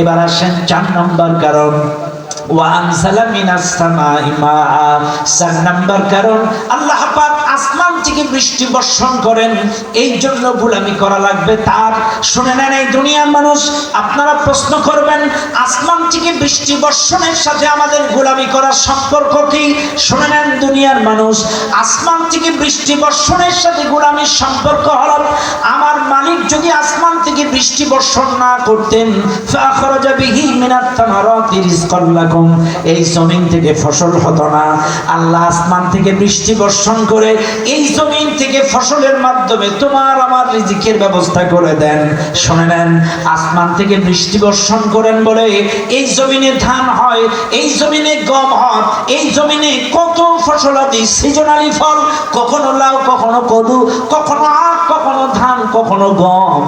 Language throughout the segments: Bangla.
এবার আসেন চার নম্বর কারণ। ওয়ানসালা মিনাস সামাই মাআ। চার নম্বর কারণ, আল্লাহ পাক আসমান থেকে বৃষ্টি বর্ষণ করেন, এই জন্য গোলামি করা লাগবে তার। শুনে নেন এই দুনিয়ার মানুষ, আপনারা প্রশ্ন করবেন, আসমান থেকে বৃষ্টি বর্ষণের সাথে আমাদের গোলামি করার সম্পর্ক কি? শুনে নেন দুনিয়ার মানুষ, আসমান থেকে বৃষ্টি বর্ষণের সাথে গোলামির সম্পর্ক হল, আমার মালিক যদি আসমান থেকে বৃষ্টি বর্ষণ না করতেন এই জমিন থেকে ফসল হতো না। আল্লাহ আসমান থেকে বৃষ্টি বর্ষণ করে এই জমিন থেকে ফসলের মাধ্যমে তোমার আমার রিজিকের ব্যবস্থা করে দেন। শুনে নেন, আসমান থেকে বৃষ্টি বর্ষণ করেন বলে এই জমিনে ধান হয়, এই জমিনে গম হয়, এই জমিনে কত ফসলাদি সিজনালি ফল, কখনো লাউ, কখনো কদু, কখনো আখ, কখনো ধান, কখনো গম।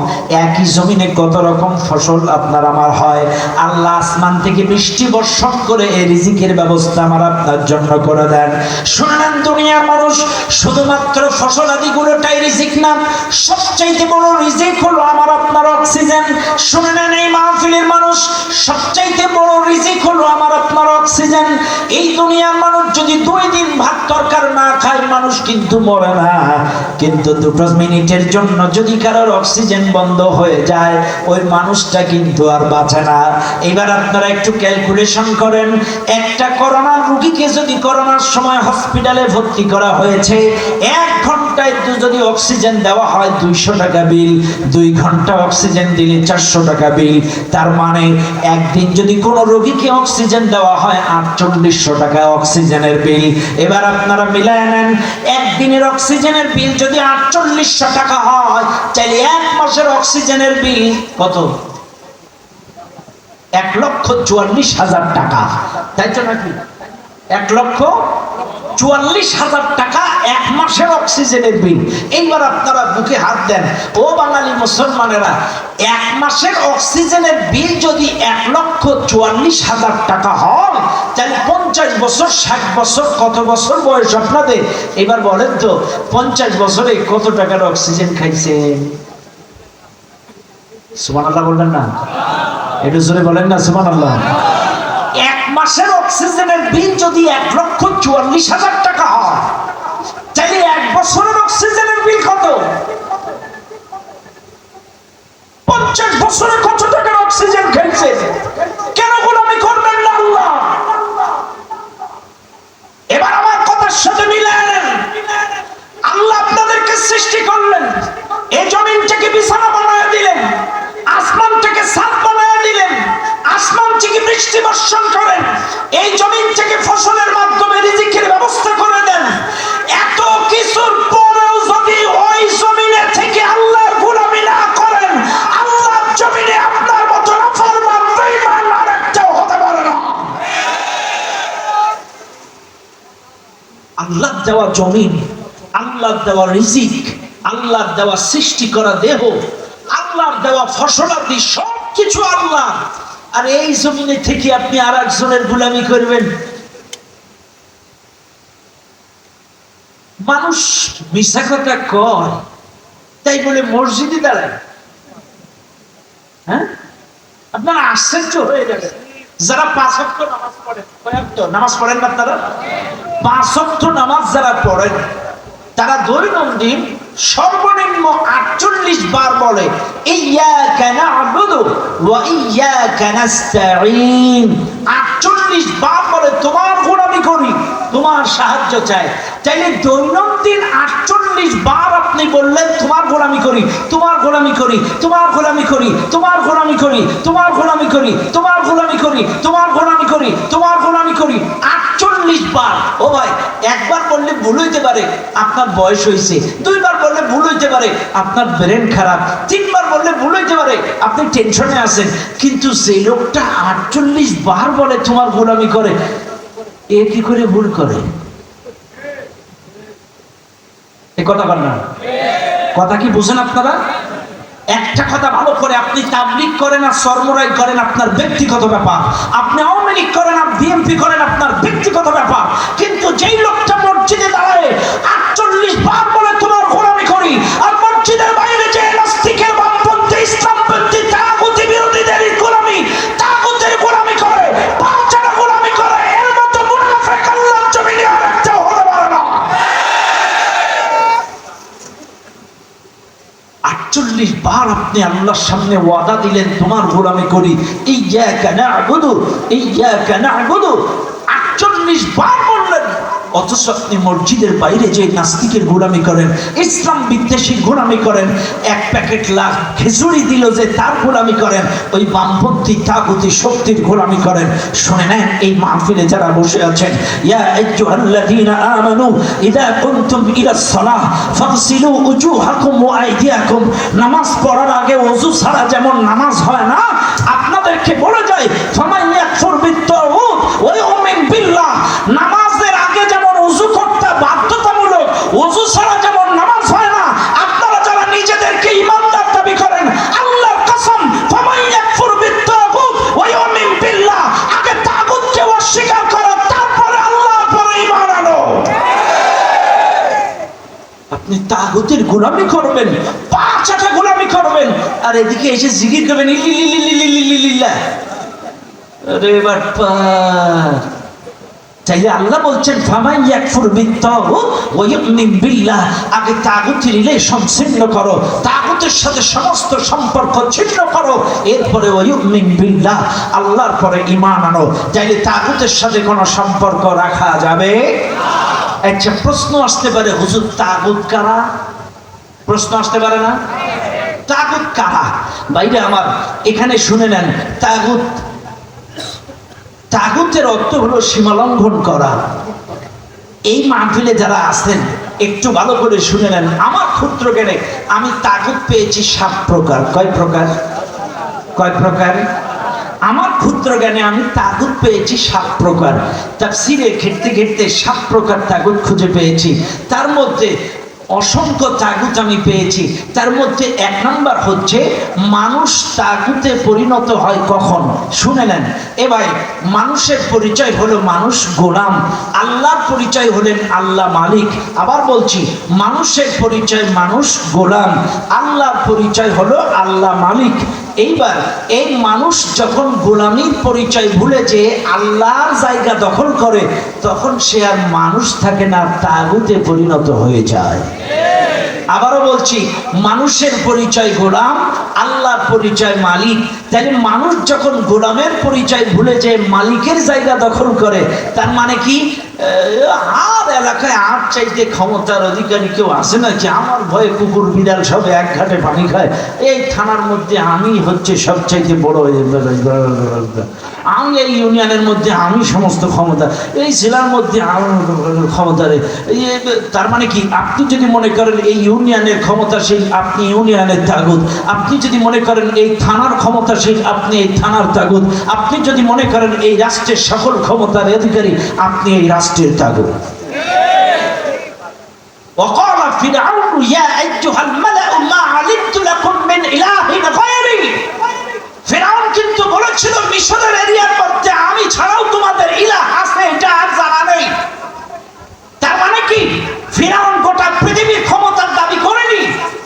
একই জমিনে কত রকম ফসল আপনার আমার হয়। আল্লাহ আসমান থেকে বৃষ্টি বর্ষণ করে এই রিজিকের ব্যবস্থা আমার আপনার জন্য করে দেন। শুনেন দুনিয়ার মানুষ, শুধুমাত্র ফসল আদিগুলোটাই রিজিক না। সবচাইতে বড় রিজিক হলো আমার আপনার অক্সিজেন। শুনে নেন এই মাহফিলের মানুষ, সবচাইতে বড় রিজিক হলো আমার আপনার অক্সিজেন। এই দুনিয়ার মানুষ যদি দুই দিন ভাত তরকার না খায়, মানুষ কিন্তু মরে না। কিন্তু দুটো মিনিটের জন্য যদি কারোর অক্সিজেন বন্ধ হয়ে যায়, ওই মানুষটা কিন্তু আর বাঁচে না। এবার আপনারা একটু ক্যালকুলেশন করেন, একটা করোনার রুগীকে যদি করোনার সময় হসপিটালে ভর্তি করা হয়েছে, এক ঘন্টায় যদি অক্সিজেন দেওয়া হয় দুইশো টাকা বিল, দুই ঘণ্টা অক্সিজেন দিলে চারশো টাকা বিল। তার মানে একদিন যদি কোনো রোগীকে অক্সিজেন দেওয়া হয় আটচল্লিশশো টাকা অক্সিজেনের বিল। এবার আপনারা মিলায় নেন, একদিনের অক্সিজেনের বিল যদি আটচল্লিশশো টাকা হয়, তাহলে এক মাসের অক্সিজেনের বিল কত? এক লক্ষ চুয়াল্লিশ হাজার টাকা। তাই তো নাকি? এক লক্ষ চুয়াল্লিশ হাজার টাকা এক মাসের অক্সিজেনের বিল। এইবার আপনারা বুকে হাত দেন। ও বাঙালি মুসলমানেরা এক মাসের অক্সিজেনের বিল যদি এক লক্ষ চুয়াল্লিশ হাজার টাকা হয়, তাহলে পঞ্চাশ বছর, ষাট বছর, কত বছর বয়স আপনাদের? এবার বলেন তো, পঞ্চাশ বছরে কত টাকার অক্সিজেন খাইছে? সুমান আল্লাহ বললেন না? একটু জোরে বলেন না সুমান আল্লাহ এক মাসের অক্সিজেনের বিল যদি এক লক্ষ চুয়াল্লিশ হাজার টাকা হয়, তাহলে এক বছরের অক্সিজেনের বিল কত? পঞ্চাশ বছরে কত টাকার অক্সিজেন খেয়েছে? কেন গোলামি করবেন না আল্লাহ? এবার আমার কথার সাথে মিলায় নেন আল্লাহ আপনাদেরকে সৃষ্টি করলেন। এই জমিনটাকে বিছানা বানায় দিলেন। আসমান থেকে সাত বানায় দিলেন। আসমান থেকে বৃষ্টি বর্ষণ করেন। এই জমিন থেকে ফসলের দেওয়া জমিন আল্লাহ দেওয়া রিজিক আল্লাহ দেওয়া সৃষ্টি করা দেহ, আল্লাহর দেওয়া ফসলাদি সব কিছু আল্লাহ। আর এই জমিনে থেকে আপনি আর একজনের গুলামি করবেন। মানুষ মিশা কথা কয়, তাই বলে মসজিদে দাঁড়ায়। হ্যাঁ? আপনারা আশ্চর্য হয়ে যাবে যারা পাঁচ নামাজ পড়েন নামাজ পড়েন না তারা পাঁচ অক্ট নামাজ যারা পড়েন, তারা দৈনন্দিন সর্বনিম্ন আটচল্লিশ বার বলে আটচল্লিশ বার বলে, তোমার গোলামি করি, তোমার সাহায্য চাই। চাইলে দৈনন্দিন আটচল্লিশ বার আপনি বললেন, তোমার গোলামি করি, তোমার গোলামি করি, তোমার গোলামি করি, তোমার গোলামি করি, তোমার গোলামি করি, তোমার গোলামি করি, তোমার গোলামি করি, তোমার গোলামি করি। ও ভাই, একবার বললে ভুল হইতে পারে, আপনার বয়স হয়েছে দুইবার বললে ভুল হইতে পারে, আপনার ব্রেন খারাপ। তিনবার বললে ভুল হইতে পারে, আপনি টেনশনে আছেন। কিন্তু সেই লোকটা আটচল্লিশ বার বলে তোমার গোলামি করে। এ কি করে ভুল করে? কথা বল না। কথা কি বুঝেন আপনারা? একটা কথা ভালো করে আপনি তাবলিক করেন আর সরমরাই করেন আপনার ব্যক্তিগত ব্যাপার। আপনি আওয়ামী লীগ করেন আর বিএনপি করেন আপনার ব্যক্তিগত ব্যাপার। কিন্তু যেই লোকটা মসজিদে দাঁড়ায়, আটচল্লিশ বার বলে তোমার করি, আর মসজিদের আপনি আল্লাহর সামনে ওয়াদা দিলেন, তোমার গোলামি করি। এই জায়গা না আগুদু এই জায়গা না আগুদু আটচল্লিশ বার অথচ আপনি মসজিদের বাইরে যে নাস্তিকের গোলামি করেন, ইসলাম বিদ্বেষীর গোলামি করেন, এক প্যাকেট লাখ খেজুরি দিল যে তার গোলামি করেন, ওই বামপন্থী তাগুতি শক্তির গোলামি করেন। শুনে নেন এই মাহফিলে যারা বসে আছেন, ইয়া আইয়ুহাল্লাযীনা আমানু ইযা কুনতুম ইলাস সালাহ, ফাগসিলু উজুহাকুম ওয়া আইদিয়াকুম। নামাজ পড়ার আগে ওযু ছাড়া যেমন নামাজ হয় না, আপনাদেরকে বলে যায় ফামান ইয়াকফুর গোলামি করবেন পাঁচ আটা গোলামি করবেন। আর এদিকে এসে জিকির করবেন আরে বাপ্পা। চাইলে আল্লাহ বলছেন ফামাই ওয়া ইউমিন বিল্লাহ। আগে তাগুতের রিলেশন ছিন্ন করো, তাগুতের সাথে সমস্ত সম্পর্ক ছিন্ন করো। এরপরে ওয়া ইউমিন বিল্লাহ, আল্লাহর পরে ঈমান আনো। চাইলে তাগুতের সাথে কোনো সম্পর্ক রাখা যাবে? আচ্ছা প্রশ্ন আসতে পারে, হুজুর, তাগুত কারা? প্রশ্ন আসতে পারে না? তাগুত কারা? বাইরে আমার, এখানে শুনে নেন, তাগুত, তাগুতের অর্থ হলো সীমালঙ্ঘন করা। এই মাহফিলে যারা আছেন, একটু ভালো করে শুনে নেন। আমার ক্ষুদ্র জ্ঞানে, আমি তাগুত পেয়েছি সাত প্রকার। কয় প্রকার? কয় প্রকার? আমার ক্ষুদ্র জ্ঞানে, আমি তাগুত পেয়েছি সাত প্রকার। তাফসিরে ঘেটতে ঘেটতে সাত প্রকার তাগুত খুঁজে পেয়েছি। তার মধ্যে অসংখ্য তাগুত আমি পেয়েছি। তার মধ্যে এক নাম্বার হচ্ছে, মানুষ তাগুতে পরিণত হয় কখন? শুনে নেন। এবার মানুষের পরিচয় হলো মানুষ গোলাম। আল্লাহর পরিচয় হলেন আল্লাহ মালিক। আবার বলছি, মানুষের পরিচয় মানুষ গোলাম। আল্লাহর পরিচয় হলো আল্লাহ মালিক। এইবার এই মানুষ যখন গোলামির পরিচয় ভুলে যে আল্লাহর জায়গা দখল করে, তখন সে আর মানুষ থাকে না তাগুতে পরিণত হয়ে যায়। আবারও বলছি, মানুষের পরিচয় গোলাম, আল্লাহর পরিচয় মালিক। তাহলে মানুষ যখন গোলামের পরিচয় ভুলে যে মালিকের জায়গা দখল করে, তার মানে কি? এলাকায় আর চাইতে ক্ষমতার অধিকারী কেউ আসে নাকি? আমার ভয়ে কুকুর, বিড়াল সব এক ঘাটে পানি খায়। এই থানার মধ্যে আমি হচ্ছে সব চাইতে বড় আমি এই ইউনিয়নের মধ্যে আমি সমস্ত ক্ষমতা। এই জেলার মধ্যে ক্ষমতা তার মানে কি? আপনি যদি মনে করেন এই ইউনিয়নের ক্ষমতাশীল, আপনি ইউনিয়নের তাগুদ আপনি যদি মনে করেন এই থানার ক্ষমতাশীল, আপনি এই থানার তাগুদ আপনি যদি মনে করেন এই রাষ্ট্রের সকল ক্ষমতার অধিকারী, আপনি এই রাষ্ট্রের তাগুদ وقال فرعون يا أيها الملأ ما علمت لكم من إله غيري ফেরাউন কিন্তু বলেছিল মিশরের এরিয়ার মধ্যে আমি ছাড়াও তোমাদের ইলাহ আছে এটা আর জানা নেই তার মানে কি ফিরাউন গোটা পৃথিবীর ক্ষমতার দাবি করেনি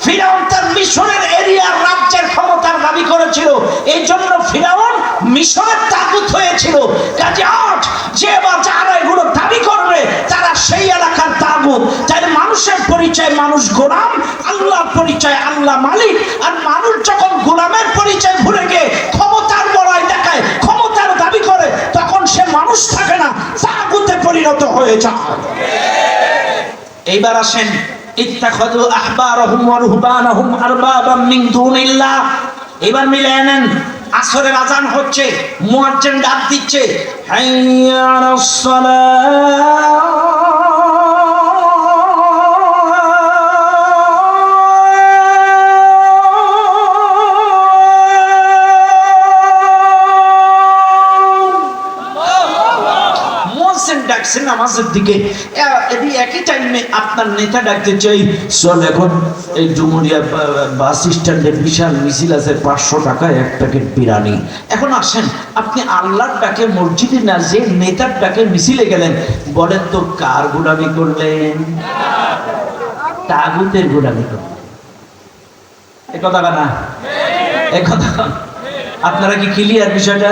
ফিরাউন তার মিশরের এরিয়ার রাজ্যের ক্ষমতার দাবি করেছিল এই জন্য ফিরাউন মিশরের তাগুত হয়েছিল কাজে আট যে বা যারা পরিচয় মানুষ গোলাম, আল্লাহর পরিচয় আল্লাহ মালিক। আর মানুষ যখন গোলামের পরিচয় ভুলে গিয়ে ক্ষমতার বড়াই দেখায়, ক্ষমতার দাবি করে, তখন সে মানুষ থাকে না তাগুতে পরিণত হয়ে যায়। এইবার আসেন, ইত্তাখাযু আহবারহুম ওয়া আরবাবাম মিন দুনিল্লাহ। এবার মিলে নেন আসরের আজান হচ্ছে, মুয়াজ্জিন ডাক দিচ্ছে, হাইয়া আলাস ডাকছে নামাজের দিকে। একই টাইমে আপনার নেতা ডাকতে চাই, চল এখন এই ডুমুরিয়া বাস স্ট্যান্ডে বিশাল মিছিল আছে, পাঁচশো টাকায় এক প্যাকেট বিরিয়ানি। এখন আসেন, আপনি আল্লাহর ডাকে মসজিদে না যে নেতার ডাকে মিছিলে গেলেন, বলেন তো কার গোলামি করলেন? তাগুতের গোলামি করলেন। এ কথা না। এ কথা আপনারা কি ক্লিয়ার বিষয়টা?